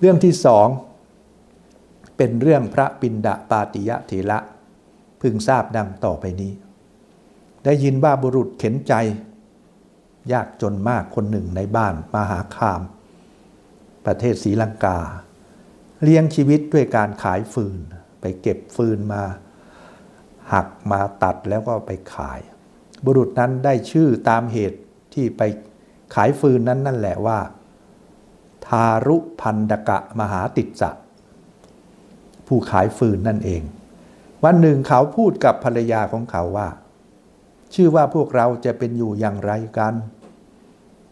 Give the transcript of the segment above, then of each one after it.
เรื่องที่สองเป็นเรื่องพระปินดาปาติยะเถระพึงทราบดังต่อไปนี้ ได้ยินว่าบุรุษเข็นใจ ยากจนมากคนหนึ่งในบ้านมหาคาม ประเทศศรีลังกา เลี้ยงชีวิตด้วยการขายฟืน ไปเก็บฟืนมา หักมาตัดแล้วก็ไปขาย บุรุษนั้นได้ชื่อตามเหตุที่ไปขายฟืนนั้นนั่นแหละว่า ทารุพันดกะมหาติสะผู้ขายฟืนนั่นเอง วันหนึ่งเขาพูดกับภรรยาของเขาว่า ชื่อว่าพวกเราจะเป็นอยู่อย่างไรกัน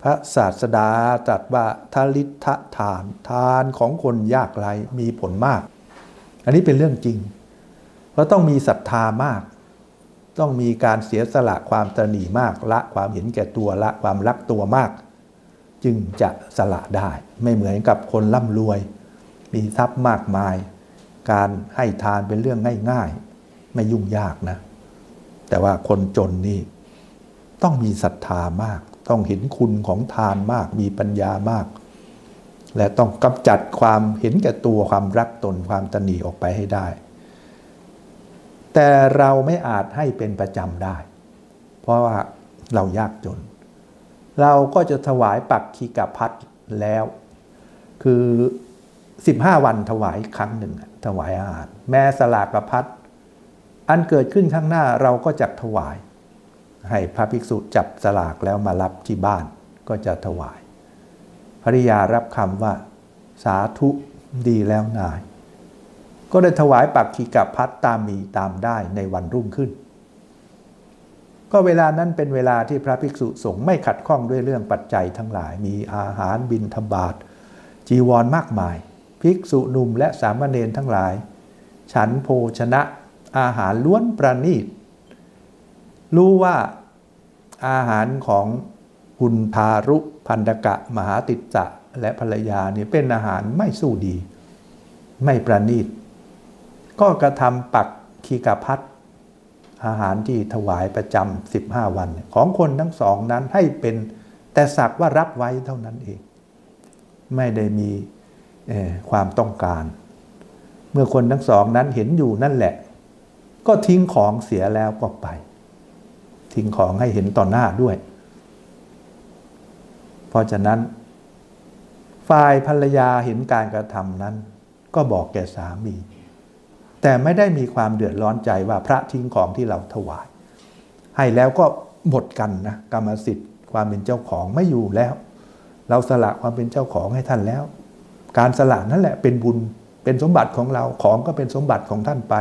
พระศาสดาตรัสว่าทลิทะทานทานของคนยากไร้มีผลมาก อันนี้เป็นเรื่องจริงเพราะต้องมีศรัทธามาก ต้องมีการเสียสละความตระหนี่มากละความเห็นแก่ตัวละความรักตัวมาก จึงจะสละได้ ไม่เหมือนกับคนร่ำรวย มีทรัพย์มากมาย การให้ทานเป็นเรื่องง่ายๆ ไม่ยุ่งยากนะ แต่ว่าคนจนนี่ต้องมีศรัทธามาก ต้องเห็นคุณของทานมาก มีปัญญามาก และต้องกำจัดความเห็นแก่ตัวความรักตนความตนีออกไปให้ได้ แต่เราไม่อาจให้เป็นประจำได้ เพราะว่าเรายากจน เราก็จะถวายปักคีกพัดแล้ว คือ 15 วันถวายครั้งหนึ่ง ถวายอาหาร แม้สลากพัดอันเกิดขึ้นข้างหน้าเราก็จะถวาย ให้พระภิกษุจับสลากแล้วมารับที่บ้านก็จะถวาย ภริยารับคำว่า สาธุดีแล้วนาย ก็ได้ถวายปักขีกับพัดตามมีตามได้ในวันรุ่งขึ้น ก็เวลานั้นเป็นเวลาที่พระภิกษุสงฆ์ไม่ขัดข้องด้วยเรื่องปัจจัยทั้งหลาย มีอาหารบินทบาทจีวรมากมาย ภิกษุหนุ่มและสามเณรทั้งหลาย ฉันโภชนะอาหารล้วนประณีต รู้ว่าอาหารของคุณทารุพันดกะมหาติจะและภรรยาเนี่ยเป็นอาหารไม่สู้ดี ไม่ประณีต ก็กระทำปักคีกาพัด อาหารที่ถวายประจำ15วัน ของคนทั้งสองนั้นให้เป็นแต่สักว่ารับไว้เท่านั้นเอง ไม่ได้มีความต้องการ เมื่อคนทั้งสองนั้นเห็นอยู่นั่นแหละ ก็ทิ้งของเสียแล้วก็ไป ทิ้งของให้เห็นต่อหน้าด้วย เพราะฉะนั้น ฝ่ายภรรยาเห็นการกระทำนั้น ก็บอกแก่สามี แต่ไม่ได้มีความเดือดร้อนใจว่าพระทิ้งของที่เราถวาย ให้แล้วก็หมดกันนะกรรมสิทธิ์ความเป็นเจ้าของไม่อยู่แล้ว เราสละความเป็นเจ้าของให้ท่านแล้ว การสละนั่นแหละเป็นบุญเป็นสมบัติของเราของก็เป็นสมบัติของท่านไป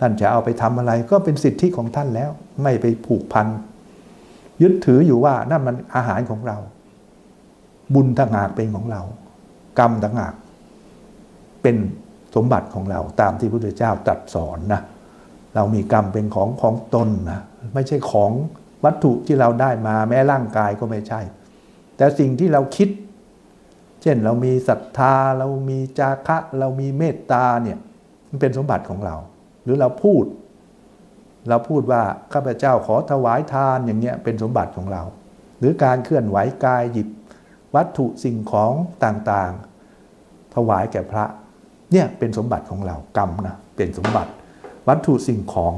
ท่านจะเอาไปทำอะไรก็เป็นสิทธิของท่านแล้ว ไม่ไปผูกพันยึดถืออยู่ว่านั่นมันอาหารของเรา บุญต่างหากเป็นของเรา กรรมต่างหากเป็น สมบัติของเราตามที่พระพุทธเจ้าตรัสสอนนะเรามีกรรมเป็นของของตนนะไม่ใช่ของวัตถุที่เราได้มาแม้ร่างกายก็ไม่ใช่ แต่สิ่งที่เราคิด เช่นเรามีศรัทธา เรามีจาคะ เรามีเมตตาเนี่ยมันเป็นสมบัติของเรา หรือเราพูด เราพูดว่าข้าพเจ้าขอถวายทานอย่างเงี้ยเป็นสมบัติของเรา หรือการเคลื่อนไหวกายหยิบวัตถุสิ่งของต่างๆ ถวายแก่พระ เนี่ยเป็นสมบัติของเรากรรมนะเป็นสมบัติ วัตถุสิ่งของ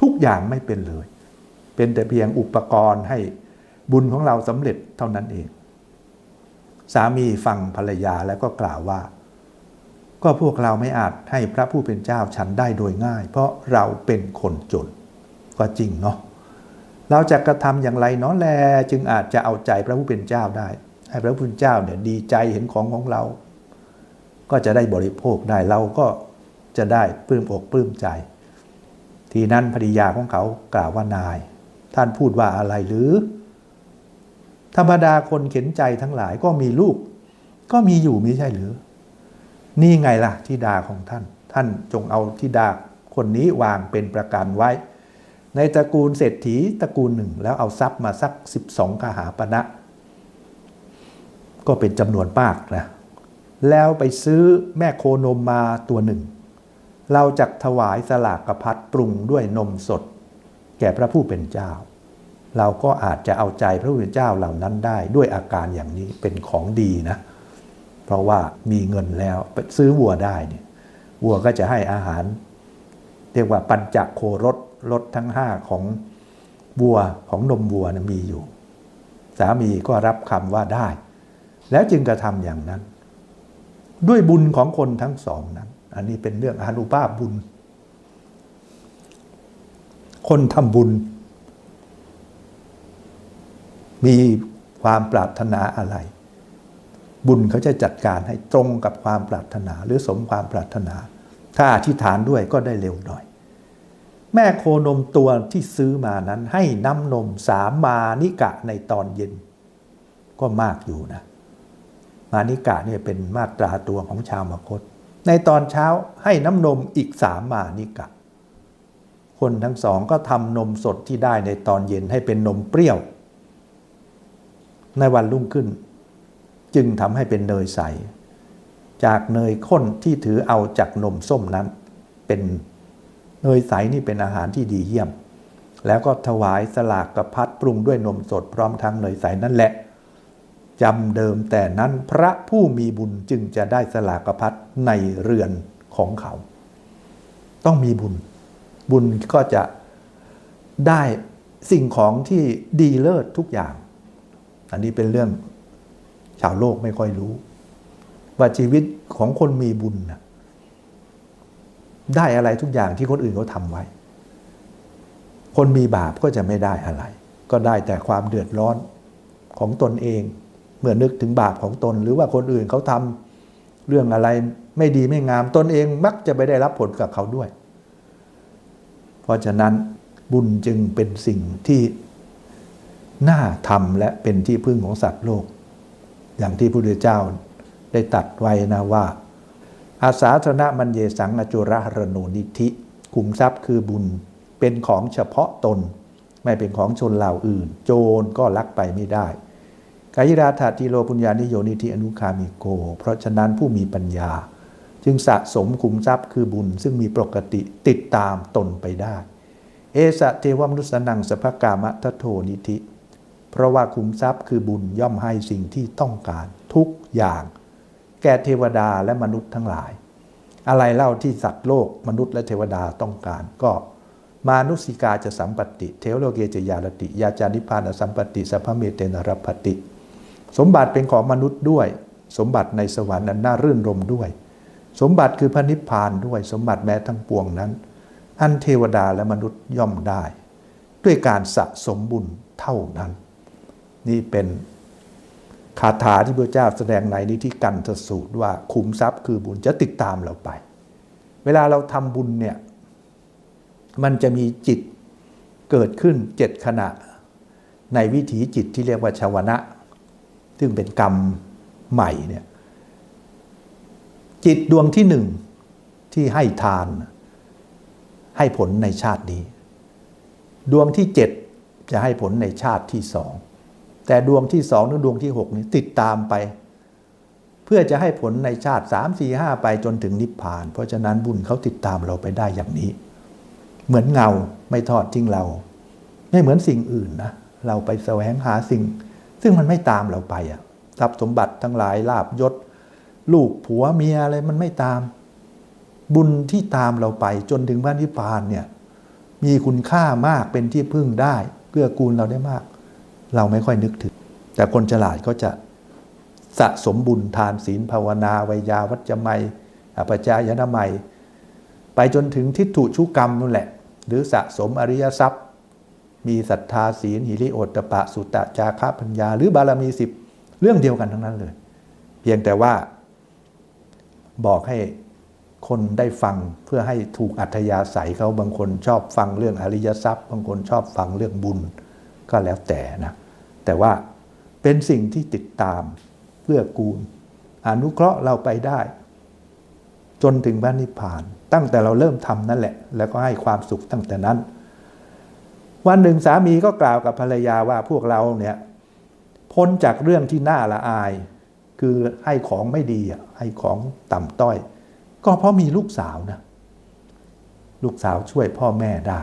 ทุกอย่างไม่เป็นเลย เป็นแต่เพียงอุปกรณ์ให้บุญของเราสำเร็จเท่านั้นเอง สามีฟังภรรยาแล้วก็กล่าวว่า ก็พวกเราไม่อาจให้พระผู้เป็นเจ้าฉันได้โดยง่าย เพราะเราเป็นคนจนก็จริงเนาะเราจะกระทำอย่างไรเนาะแลจึงอาจจะเอาใจพระผู้เป็นเจ้าได้ ให้พระผู้เป็นเจ้าเนี่ยดีใจเห็นของของเรา ก็จะได้บริโภคได้เราก็จะได้ปลื้มอกปลื้มใจ ทีนั้นภริยาของเขากล่าวว่านาย ท่านพูดว่าอะไรหรือ ธรรมดาคนเข็นใจทั้งหลายก็มีลูก ก็มีอยู่ไม่ใช่หรือ นี่ไงล่ะทิดาของท่าน ท่านจงเอาทิดาคนนี้วางเป็นประกันไว้ ในตระกูลเศรษฐีตระกูลหนึ่ง แล้วเอาทรัพย์มาสัก 12กหาปณะก็เป็นจำนวนมากนะ แล้วไปซื้อแม่โคนมมาตัวหนึ่ง เราจะถวายสลากกระพัดปรุงด้วยนมสด แก่พระผู้เป็นเจ้า เราก็อาจจะเอาใจพระผู้เป็นเจ้าเหล่านั้นได้ด้วยอาการอย่างนี้เป็นของดีนะ เพราะว่ามีเงินแล้วไปซื้อวัวได้เนี่ยวัวก็จะให้อาหาร เรียกว่าปัญจโครสรสทั้งห้าของวัวของนมวัวนะมีอยู่ สามีก็รับคำว่าได้ แล้วจึงกระทำอย่างนั้น ด้วยบุญของคนทั้งสองนั้น อันนี้เป็นเรื่องอนุภาพบุญ คนทำบุญ มีความปรารถนาอะไร บุญเขาจะจัดการให้ตรงกับความปรารถนาหรือสมความปรารถนา ถ้าอธิษฐานด้วยก็ได้เร็วหน่อย แม่โคนมตัวที่ซื้อมานั้นให้น้ำนมสามมานิกะในตอนเย็น ก็มากอยู่นะ มานิกะเนี่ยเป็นมาตราตัวของชาวมคต ในตอนเช้าให้น้ำนมอีกสามมานิกะ คนทั้งสองก็ทำนมสดที่ได้ในตอนเย็นให้เป็นนมเปรี้ยว ในวันรุ่งขึ้น จึงทำให้เป็นเนยใส จากเนยข้นที่ถือเอาจากนมส้มนั้น เป็นเนยใสนี่เป็นอาหารที่ดีเยี่ยม แล้วก็ถวายสลากกระพัดปรุงด้วยนมสดพร้อมทั้งเนยใสนั่นแหละ จำเดิมแต่นั้นพระผู้มีบุญจึงจะได้สลากระพัดในเรือนของเขา ต้องมีบุญ บุญก็จะได้สิ่งของที่ดีเลิศทุกอย่าง อันนี้เป็นเรื่องชาวโลกไม่ค่อยรู้ ว่าชีวิตของคนมีบุญนะได้อะไรทุกอย่างที่คนอื่นเขาทำไว้ คนมีบาปก็จะไม่ได้อะไร ก็ได้แต่ความเดือดร้อนของตนเอง มื่อนึกถึงบาปของตน หรือว่าคนอื่นเขาทำเรื่องอะไรไม่ดีไม่งามตนเองมักจะไปได้รับผลกับเขาด้วย เพราะฉะนั้นบุญจึงเป็นสิ่งที่น่าทำและเป็นที่พึ่งของสัตว์โลก อย่างที่พระพุทธเจ้าได้ตัดไว้นะว่า อาสาธนมันเยสังอจุระรโนนิธิขุมทรัพย์คือบุญเป็นของเฉพาะตน ไม่เป็นของชนเหล่าอื่น โจรก็ลักไปไม่ได้ กายราธาติโลปุญญานิโยนิธิอนุคามิโก เพราะฉะนั้นผู้มีปัญญา จึงสะสมขุมทรัพย์คือบุญ ซึ่งมีปกติติดตามตนไปได้ เอสะเทวมนุสนังสภกามะทะโทนิธิ เพราะว่าขุมทรัพย์คือบุญย่อมให้สิ่งที่ต้องการทุกอย่าง แก่เทวดาและมนุษย์ทั้งหลาย อะไรเล่าที่สัตว์โลกมนุษย์และเทวดาต้องการก็มานุสิกาจะสัมปติ เทวโลเกจยาลติ ยาจานิพานสัมปติสัพเมเตนรปติ สมบัติเป็นของมนุษย์ด้วย สมบัติในสวรรค์นั้นน่ารื่นรมด้วย สมบัติคือพระนิพพานด้วย สมบัติแม้ทั้งปวงนั้น อันเทวดาและมนุษย์ย่อมได้ ด้วยการสะสมบุญเท่านั้น นี่เป็นคาถาที่พระเจ้าแสดงในนิธิกันทสูตรว่าขุมทรัพย์คือบุญจะติดตามเราไป เวลาเราทำบุญเนี่ยมันจะมีจิตเกิดขึ้นเจ็ดขณะ ในวิถีจิตที่เรียกว่าชาวนะ ซึ่งเป็นกรรมใหม่เนี่ยจิตดวงที่หนึ่งที่ให้ทานให้ผลในชาตินี้ ดวงที่เจ็ดจะให้ผลในชาติที่สองแต่ดวงที่สองหรือดวงที่หกนี้ติดตามไป เพื่อจะให้ผลในชาติสามสี่ห้าไปจนถึงนิพพาน เพราะฉะนั้นบุญเขาติดตามเราไปได้อย่างนี้ เหมือนเงาไม่ทอดทิ้งเรา ไม่เหมือนสิ่งอื่นนะเราไปแสวงหาสิ่ง ซึ่งมันไม่ตามเราไปอะทรัพย์สมบัติทั้งหลายลาบยศ ลูกผัวเมียอะไรมันไม่ตาม บุญที่ตามเราไปจนถึงพระนิพพานเนี่ยมีคุณค่ามากเป็นที่พึ่งได้เกื้อกูลเราได้มาก เราไม่ค่อยนึกถึง แต่คนฉลาดก็จะสะสมบุญทานศีลภาวนาวิยาวัจจะไมยอปจายนามัย ไปจนถึงทิฏฐุชุกรรมนั่นแหละ หรือสะสมอริยทรัพย์ มีศรัทธาศีลหิริโอตตปะ สุตตะจาคะปัญญา หรือบารมีสิบเรื่องเดียวกันทั้งนั้นเลย เพียงแต่ว่า บอกให้คนได้ฟังเพื่อให้ถูกอัธยาศัยเขาบางคนชอบฟังเรื่องอริยทรัพย์ บางคนชอบฟังเรื่องบุญก็แล้วแต่นะ แต่ว่าเป็นสิ่งที่ติดตามเพื่อกูล อนุเคราะห์เราไปได้ จนถึงพระนิพพาน ตั้งแต่เราเริ่มทำนั่นแหละ แล้วก็ให้ความสุขตั้งแต่นั้น วันหนึ่งสามีก็กล่าวกับภรรยาว่าพวกเราเนี่ยพ้นจากเรื่องที่น่าละอาย คือให้ของไม่ดีให้ของต่ำต้อย ก็เพราะมีลูกสาวนะลูกสาวช่วยพ่อแม่ได้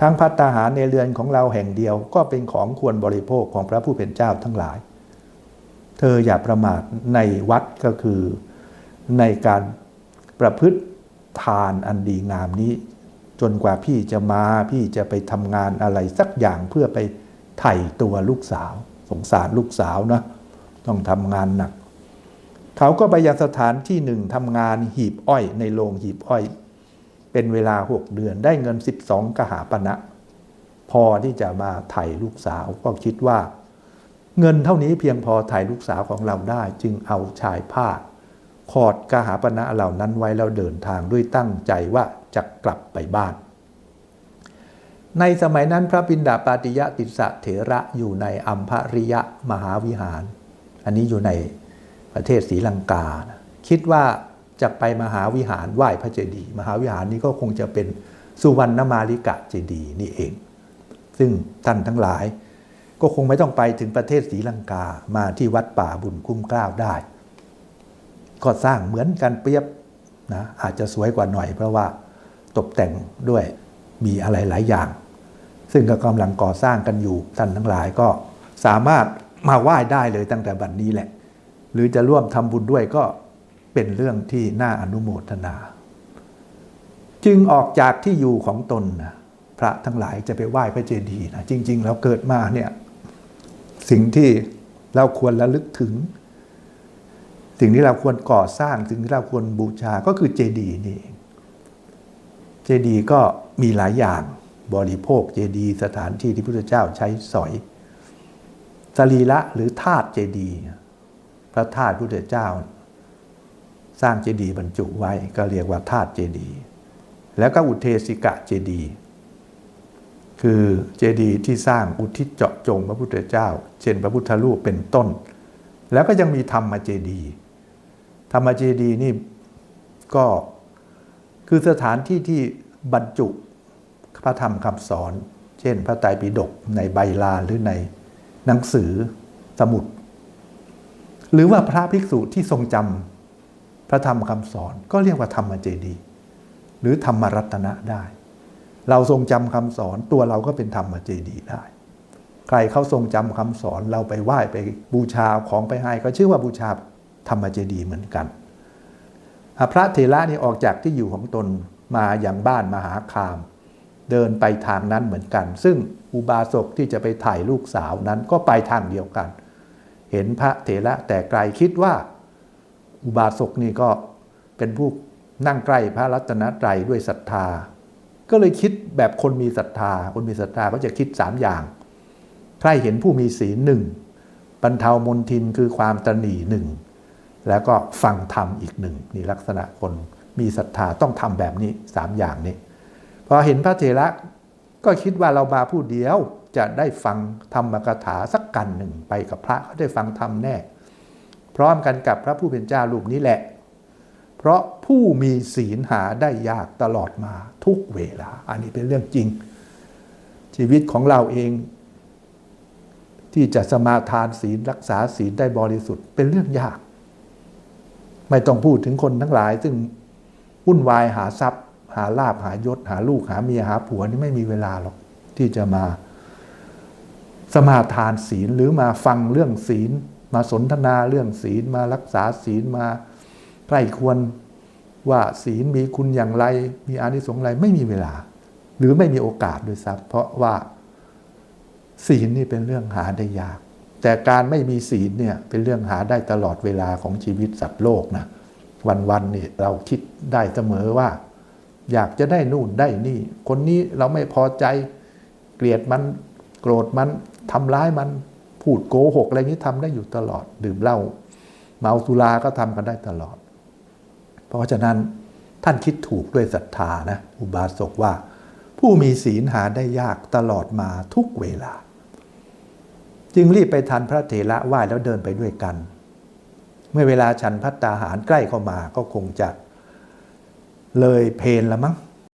ทั้งพัตตาหารในเรือนของเราแห่งเดียวก็เป็นของควรบริโภคของพระผู้เป็นเจ้าทั้งหลาย เธออย่าประมาทในวัดก็คือในการประพฤติทานอันดีงามนี้ จนกว่าพี่จะมาพี่จะไปทำงานอะไรสักอย่างเพื่อไปไถ่ตัวลูกสาว สงสารลูกสาวนะต้องทำงานหนัก เขาก็ไปยังสถานที่หนึ่งทำงานหีบอ้อยในโรงหีบอ้อย เป็นเวลาหกเดือนได้เงิน12กหาปณะนะพอที่จะมาไถ่ลูกสาวก็คิดว่า เงินเท่านี้เพียงพอไถ่ลูกสาวของเราได้ จึงเอาชายผ้า ขอดกหาปณะเหล่านั้นไว้แล้วเดินทางด้วยตั้งใจว่าจะกลับไปบ้าน ในสมัยนั้นพระบินดาปาติยะติสะเถระอยู่ในอัมภริยะมหาวิหาร อันนี้อยู่ในประเทศศรีลังกา คิดว่าจะไปมหาวิหารไหว้พระเจดีย์มหาวิหารนี้ก็คงจะเป็นสุวรรณมาลิกะเจดีย์นี่เอง ซึ่งท่านทั้งหลายก็คงไม่ต้องไปถึงประเทศศรีลังกามาที่วัดป่าบุญคุ้มเกล้าได้ ก็สร้างเหมือนกันเปรียบนะอาจจะสวยกว่าหน่อย เพราะว่าตกแต่งด้วยมีอะไรหลายอย่าง ซึ่งก็กำลังก่อสร้างกันอยู่ท่านทั้งหลายก็สามารถมาไหว้ได้เลยตั้งแต่บัดนนี้แหละ หรือจะร่วมทำบุญด้วยก็เป็นเรื่องที่น่าอนุโมทนา จึงออกจากที่อยู่ของตนนะพระทั้งหลายจะไปไหว้พระเจดีย์นะจริง ๆ เราเกิดมาเนี่ยสิ่งที่เราควรระลึกถึง สิ่งที่เราควรก่อสร้างสิ่งที่เราควรบูชาก็คือเจดีย์นี่เองเจดีย์ก็มีหลายอย่างบริโภคเจดีย์สถานที่ที่พระพุทธเจ้าใช้สอยสรีระหรือธาตุเจดีย์พระธาตุพระพุทธเจ้า สร้างเจดีย์บรรจุไว้ก็เรียกว่าธาตุเจดีย์แล้วก็อุเทสิกะเจดีย์คือเจดีย์ที่สร้างอุทิศเจาะจงพระพุทธเจ้า เช่นพระพุทธรูปเป็นต้น แล้วก็ยังมีธรรมเจดีย์ ธรรมเจดีนี่ก็คือสถานที่ที่บรรจุพระธรรมคำสอน เช่น พระไตรปิฎกในใบลานหรือในหนังสือสมุด หรือว่าพระภิกษุที่ทรงจำพระธรรมคำสอน ก็เรียกว่าธรรมเจดีหรือธรรมรัตนะได้ เราทรงจำคำสอนตัวเราก็เป็นธรรมเจดีได้ ใครเขาทรงจำคำสอนเราไปไหว้ไปบูชาของไปให้ ก็ชื่อว่าบูชา ธรรมเจดีย์เหมือนกัน พระเถระนี่ออกจากที่อยู่ของตนมาอย่างบ้านมหาคาม เดินไปทางนั้นเหมือนกัน ซึ่งอุบาสกที่จะไปถ่ายลูกสาวนั้นก็ไปทางเดียวกัน เห็นพระเถระแต่ไกลคิดว่า อุบาสกนี่ก็เป็นผู้นั่งใกล้พระรัตนตรัยด้วยศรัทธา ก็เลยคิดแบบคนมีศรัทธา คนมีศรัทธาก็จะคิดสามอย่าง ใครเห็นผู้มีศีลหนึ่งบรรเทามนทินคือความตนีหนึ่ง แล้วก็ฟังธรรมอีกหนึ่งนี่ลักษณะคนมีศรัทธาต้องทำแบบนี้สามอย่างนี้พอเห็นพระเถระก็คิดว่าเรามาผู้เดียวจะได้ฟังธรรมกถาสักกันหนึ่งไปกับพระเขาได้ฟังธรรมแน่ พร้อมกันกับพระผู้เป็นเจ้ารูปนี้แหละ เพราะผู้มีศีลหาได้ยากตลอดมาทุกเวลา อันนี้เป็นเรื่องจริง ชีวิตของเราเอง ที่จะสมาทานศีลรักษาศีลได้บริสุทธิ์เป็นเรื่องยาก ไม่ต้องพูดถึงคนทั้งหลาย ซึ่งวุ่นวายหาทรัพย์ หาลาบหายศ หาลูกหาเมียหาผัวนี่ไม่มีเวลาหรอกที่จะมาสมาทานศีลหรือมาฟังเรื่องศีล มาสนทนาเรื่องศีลมารักษาศีลมาใกล้ควรว่าศีลมีคุณอย่างไร มีอานิสงส์อะไรไม่มีเวลา หรือไม่มีโอกาสด้วยซ้ำเพราะว่าศีลนี่เป็นเรื่องหาได้ยาก แต่การไม่มีศีลเนี่ยเป็นเรื่องหาได้ตลอดเวลาของชีวิตสัตว์โลกนะวันๆนี่เราคิดได้เสมอว่า อยากจะได้นู่นได้นี่ คนนี้เราไม่พอใจเกลียดมันโกรธมันทำร้ายมันพูดโกหกอะไรนี้ทำได้อยู่ตลอด ดื่มเหล้าเมาสุราก็ทำกันได้ตลอด เพราะฉะนั้นท่านคิดถูกด้วยศรัทธานะ อุบาสกว่า ผู้มีศีลหาได้ยากตลอดมาทุกเวลา จึงรีบไปทันพระเถระไหว้แล้วเดินไปด้วยกัน เมื่อเวลาฉันพัตตาหารใกล้เข้ามาก็คงจะเลยเพนละมั้ง